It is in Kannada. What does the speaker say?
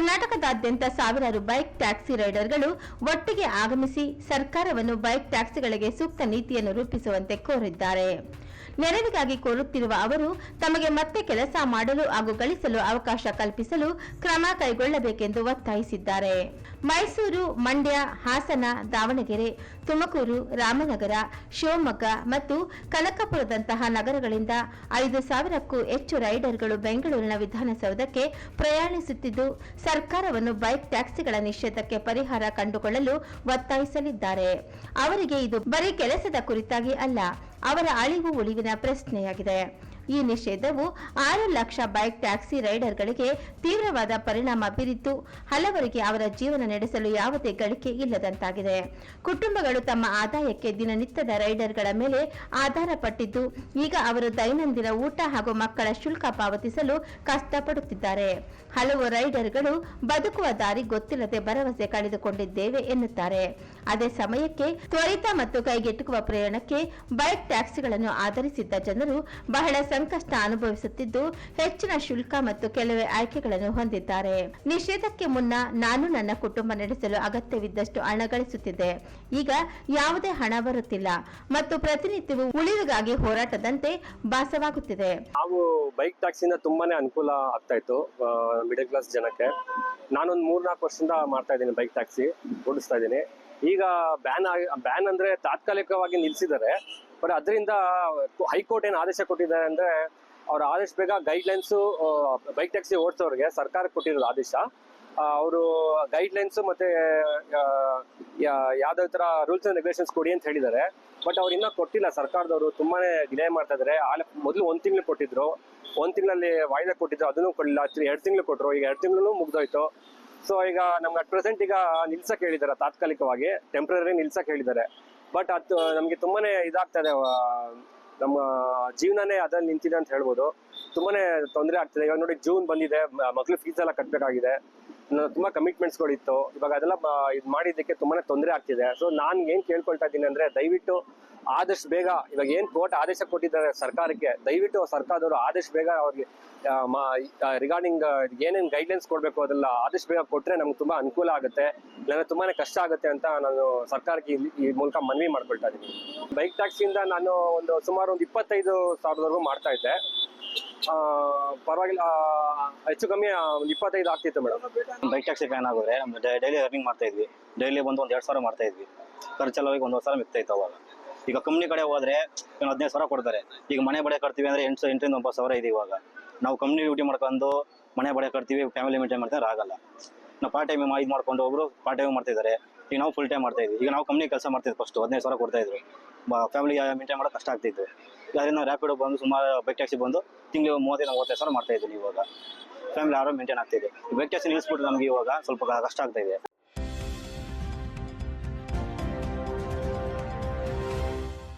ಕರ್ನಾಟಕದಾದ್ಯಂತ ಸಾವಿರಾರು ಬೈಕ್ ಟ್ಯಾಕ್ಸಿ ರೈಡರ್ಗಳು ಒಟ್ಟಿಗೆ ಆಗಮಿಸಿ ಸರ್ಕಾರವನ್ನು ಬೈಕ್ ಟ್ಯಾಕ್ಸಿಗಳಿಗೆ ಸೂಕ್ತ ನೀತಿಯನ್ನು ರೂಪಿಸುವಂತೆ ಕೋರಿದ್ದಾರೆ. ನೆರವಿಗಾಗಿ ಕೋರುತ್ತಿರುವ ಅವರು ತಮಗೆ ಮತ್ತೆ ಕೆಲಸ ಮಾಡಲು ಹಾಗೂ ಗಳಿಸಲು ಅವಕಾಶ ಕಲ್ಪಿಸಲು ಕ್ರಮ ಕೈಗೊಳ್ಳಬೇಕೆಂದು ಒತ್ತಾಯಿಸಿದ್ದಾರೆ. ಮೈಸೂರು, ಮಂಡ್ಯ, ಹಾಸನ, ದಾವಣಗೆರೆ, ತುಮಕೂರು, ರಾಮನಗರ, ಶಿವಮೊಗ್ಗ ಮತ್ತು ಕನಕಪುರದಂತಹ ನಗರಗಳಿಂದ ಐದು ಸಾವಿರಕ್ಕೂ ಹೆಚ್ಚು ರೈಡರ್ಗಳು ಬೆಂಗಳೂರಿನ ವಿಧಾನಸೌಧಕ್ಕೆ ಪ್ರಯಾಣಿಸುತ್ತಿದ್ದು, ಸರ್ಕಾರವನ್ನು ಬೈಕ್ ಟ್ಯಾಕ್ಸಿಗಳ ನಿಷೇಧಕ್ಕೆ ಪರಿಹಾರ ಕಂಡುಕೊಳ್ಳಲು ಒತ್ತಾಯಿಸಲಿದ್ದಾರೆ. ಅವರಿಗೆ ಇದು ಬರೀ ಕೆಲಸದ ಕುರಿತಾಗಿ ಅಲ್ಲ ಅವರ ಅಳಿವು ಉಳಿವಿನ ಪ್ರಶ್ನೆಯಾಗಿದೆ. ಈ ನಿಷೇಧವು ಆರು ಲಕ್ಷ ಬೈಕ್ ಟ್ಯಾಕ್ಸಿ ರೈಡರ್ಗಳಿಗೆ ತೀವ್ರವಾದ ಪರಿಣಾಮ ಬೀರಿದ್ದು ಹಲವರಿಗೆ ಅವರ ಜೀವನ ನಡೆಸಲು ಯಾವುದೇ ಗಳಿಕೆ ಇಲ್ಲದಂತಾಗಿದೆ. ಕುಟುಂಬಗಳು ತಮ್ಮ ಆದಾಯಕ್ಕೆ ದಿನನಿತ್ಯದ ರೈಡರ್ಗಳ ಮೇಲೆ ಆಧಾರ ಪಟ್ಟಿದ್ದು, ಈಗ ಅವರು ದೈನಂದಿನ ಊಟ ಹಾಗೂ ಮಕ್ಕಳ ಶುಲ್ಕ ಪಾವತಿಸಲು ಕಷ್ಟಪಡುತ್ತಿದ್ದಾರೆ. ಹಲವು ರೈಡರ್ಗಳು ಬದುಕುವ ದಾರಿ ಗೊತ್ತಿಲ್ಲದೆ ಭರವಸೆ ಕಳೆದುಕೊಂಡಿದ್ದೇವೆ ಎನ್ನುತ್ತಾರೆ. ಅದೇ ಸಮಯಕ್ಕೆ ತ್ವರಿತ ಮತ್ತು ಕೈಗೆಟುಕುವ ಪ್ರಯಾಣಕ್ಕೆ ಬೈಕ್ ಟ್ಯಾಕ್ಸಿಗಳನ್ನು ಆಧರಿಸಿದ್ದ ಜನರು ಬಹಳ ಸಂಕಷ್ಟ ಅನುಭವಿಸುತ್ತಿದ್ದು ಹೆಚ್ಚಿನ ಶುಲ್ಕ ಮತ್ತು ಕೆಲವೇ ಆಯ್ಕೆಗಳನ್ನು ಹೊಂದಿದ್ದಾರೆ. ನಿಷೇಧಕ್ಕೆ ಮುನ್ನ ನಾನು ನನ್ನ ಕುಟುಂಬ ನಡೆಸಲು ಅಗತ್ಯವಿದ್ದಷ್ಟು ಹಣ ಗಳಿಸುತ್ತಿದೆ ಈಗ ಯಾವುದೇ ಹಣ ಬರುತ್ತಿಲ್ಲ ಮತ್ತು ಪ್ರತಿನಿತ್ಯವೂ ಉಳಿವಿಗಾಗಿ ಹೋರಾಟದಂತೆ ಭಾಸವಾಗುತ್ತಿದೆ. ನಾವು ಬೈಕ್ ಟ್ಯಾಕ್ಸಿಯಿಂದ ತುಂಬಾನೇ ಅನುಕೂಲ ಆಗ್ತಾ ಇತ್ತು ಮಿಡಲ್ ಕ್ಲಾಸ್ ಜನಕ್ಕೆ. ನಾನೊಂದು ಮೂರ್ನಾಲ್ಕು ವರ್ಷದಿಂದ ಮಾಡ್ತಾ ಇದ್ದೀನಿ ಬೈಕ್ ಟ್ಯಾಕ್ಸಿ ಓಡಿಸ್ತಾ ಇದ್ದೀನಿ. ಈಗ ಬ್ಯಾನ್ ಬ್ಯಾನ್ ಅಂದ್ರೆ ತಾತ್ಕಾಲಿಕವಾಗಿ ನಿಲ್ಸಿದ್ದಾರೆ. ಬಟ್ ಅದರಿಂದ ಹೈಕೋರ್ಟ್ ಏನು ಆದೇಶ ಕೊಟ್ಟಿದ್ದಾರೆ ಅಂದ್ರೆ ಅವ್ರ ಆದೇಶ ಬೇಗ ಗೈಡ್ಲೈನ್ಸು ಬೈಕ್ ಟ್ಯಾಕ್ಸಿ ಓಡಿಸೋರಿಗೆ ಸರ್ಕಾರ ಕೊಟ್ಟಿರೋದು ಆದೇಶ. ಅವರು ಗೈಡ್ಲೈನ್ಸು ಮತ್ತೆ ಯಾವುದೇ ತರ ರೂಲ್ಸ್ ಅಂಡ್ ರೆಗ್ಯುಲೇಷನ್ಸ್ ಕೊಡಿ ಅಂತ ಹೇಳಿದ್ದಾರೆ. ಬಟ್ ಅವ್ರು ಇನ್ನೂ ಕೊಟ್ಟಿಲ್ಲ, ಸರ್ಕಾರದವರು ತುಂಬಾನೇ ಡಿಲೇ ಮಾಡ್ತಾ ಇದಾರೆ. ಆಲ, ಮೊದಲು ಒಂದು ತಿಂಗಳು ಕೊಟ್ಟಿದ್ರು. ಒಂದು ತಿಂಗಳಲ್ಲಿ ವಾಯ್ದೆ ಕೊಟ್ಟಿದ್ರು, ಅದನ್ನು ಕೊಡಲಿಲ್ಲ. ಎರಡು ತಿಂಗಳು ಕೊಟ್ಟರು ಈಗ ಎರಡು ತಿಂಗಳು ಮುಗ್ದೋಯ್ತು. ಸೊ ಈಗ ನಮ್ಗೆ ಅಟ್ ಪ್ರೆಸೆಂಟ್ ಈಗ ನಿಲ್ಸಕ್ಕೆ ಹೇಳಿದ್ದಾರೆ, ತಾತ್ಕಾಲಿಕವಾಗಿ. ಟೆಂಪ್ರರಿ ನಿಲ್ಸಕ್ಕೆ ಹೇಳಿದ್ದಾರೆ. ಬಟ್ ಅದು ನಮಗೆ ತುಂಬಾನೇ ಇದಾಗ್ತದೆ ನಮ್ಮ ಜೀವನನೇ ಅದ್ರಲ್ಲಿ ನಿಂತಿದೆ ಅಂತ ಹೇಳ್ಬೋದು. ತುಂಬಾನೇ ತೊಂದರೆ ಆಗ್ತಿದೆ. ಇವಾಗ ನೋಡಿ ಜೂನ್ ಬಂದಿದೆ ಮಕ್ಳು ಫೀಸ್ ಎಲ್ಲ ಕಟ್ಟಬೇಕಾಗಿದೆ ತುಂಬಾ ಕಮಿಟ್ಮೆಂಟ್ಸ್ಗಳಿತ್ತು ಇವಾಗ ಅದೆಲ್ಲ ಇದು ಮಾಡಿದ್ದಕ್ಕೆ ತುಂಬಾ ತೊಂದರೆ ಆಗ್ತಿದೆ. ಸೊ ನಾನು ಏನು ಕೇಳ್ಕೊಳ್ತಾ ಇದ್ದೀನಿ ಅಂದ್ರೆ ದಯವಿಟ್ಟು ಆದಷ್ಟು ಬೇಗ, ಇವಾಗ ಏನು ಕೋರ್ಟ್ ಆದೇಶ ಕೊಟ್ಟಿದ್ದಾರೆ ಸರ್ಕಾರಕ್ಕೆ, ದಯವಿಟ್ಟು ಸರ್ಕಾರದವರು ಆದಷ್ಟು ಬೇಗ ಅವ್ರಿಗೆ ರಿಗಾರ್ಡಿಂಗ್ ಏನೇನು ಗೈಡ್ಲೈನ್ಸ್ ಕೊಡಬೇಕು ಅದೆಲ್ಲ ಆದಷ್ಟು ಬೇಗ ಕೊಟ್ರೆ ನಮ್ಗೆ ತುಂಬಾ ಅನುಕೂಲ ಆಗುತ್ತೆ. ಇಲ್ಲಾಂದ್ರೆ ತುಂಬಾ ಕಷ್ಟ ಆಗುತ್ತೆ ಅಂತ ನಾನು ಸರ್ಕಾರಕ್ಕೆ ಈ ಮೂಲಕ ಮನವಿ ಮಾಡ್ಕೊಳ್ತಾ ಇದ್ದೀನಿ. ಬೈಕ್ ಟ್ಯಾಕ್ಸಿಯಿಂದ ನಾನು ಒಂದು ಸುಮಾರು ಒಂದು ಇಪ್ಪತ್ತೈದು ಸಾವಿರದವರೆಗೂ ಮಾಡ್ತಾ ಇದ್ದೆ. ಪರವಾಗಿಲ್ಲ ಹೆಚ್ಚು ಕಮ್ಮಿ ಒಂದು ಇಪ್ಪತ್ತೈದು ಆಗ್ತಿತ್ತು ಮೇಡಮ್. ಬೈಕ್ ಟ್ಯಾಕ್ಸಿ ಫ್ಯಾನ್ ಆಗಿದ್ರೆ ನಮ್ದು ಡೈಲಿ ಅರ್ನಿಂಗ್ ಮಾಡ್ತಾ ಇದ್ವಿ. ಡೈಲಿ ಬಂದು ಒಂದು ಎರಡು ಸಾವಿರ ಮಾಡ್ತಾ ಇದ್ವಿ. ಖರ್ಚೆಲ್ಲ ಹೋಗಿ ಒಂದು ಸಾವಿರ ಮಿಕ್ತಾ ಇತ್ತು ಅವಾಗ. ಈಗ ಕಂಪ್ನಿ ಕಡೆ ಹೋದ್ರೆ ಹದಿನೈದು ಸಾವಿರ ಕೊಡ್ತಾರೆ. ಈಗ ಮನೆ ಬಡೆ ಕಟ್ತೀವಿ ಅಂದ್ರೆ ಎಂಟು ಎಂಟರಿಂದ ಒಂಬತ್ತು ಸಾವಿರ ಇದೆ ಇವಾಗ. ನಾವು ಕಂಪ್ನಿ ಡ್ಯೂಟಿ ಮಾಡ್ಕೊಂಡು ಮನೆ ಬಡೆ ಕಟ್ತೀವಿ ಫ್ಯಾಮಿಲಿ ಮೇಂಟೈನ್ ಮಾಡ್ತಾರೆ ಆಗಲ್ಲ. ನಾವು ಪಾರ್ಟ್ ಟೈಮ್ ಇದು ಮಾಡ್ಕೊಂಡು ಒಬ್ರು ಪಾರ್ಟ್ ಟೈಮ್ ಮಾಡ್ತಿದ್ದಾರೆ. ಈಗ ನಾವು ಫುಲ್ ಟೈಮ್ ಮಾಡ್ತಾ ಇದ್ವಿ. ಈಗ ನಾವು ಕಂಪ್ನಿ ಕೆಲಸ ಮಾಡ್ತಿದ್ವಿ ಫಸ್ಟ್ ಹದಿನೈದು ಸಾವಿರ ಕೊಡ್ತಾ ಇದ್ರು. ಫ್ಯಾಮಿಲಿ ಮೇಂಟೈನ್ ಮಾಡೋಕೆ ಕಷ್ಟ ಆಗ್ತಿತ್ತು ಅದರಿಂದ ರ್ಯಾಪಿಡೋ ಬಂದು ಸುಮಾರು ಬೈಕ್ ಟ್ಯಾಕ್ಸಿ ಬಂದು ತಿಂಗಳು ಮೂವತ್ತೈದು ಮೂವತ್ತೈದು ಸಾವಿರ ಮಾಡ್ತಾ ಇದ್ದೀನಿ ಇವಾಗ. ಫ್ಯಾಮಿಲಿ ಆರಾಮ್ ಮೇಂಟೈನ್ ಆಗ್ತಿದೆ ಬೈಕ್ ಟ್ಯಾಕ್ಸಿ ನಿಲ್ಲಿಸ್ಬಿಟ್ಟು ನಮಗೆ ಇವಾಗ ಸ್ವಲ್ಪ ಕಷ್ಟ ಆಗ್ತಾ ಇದೆ.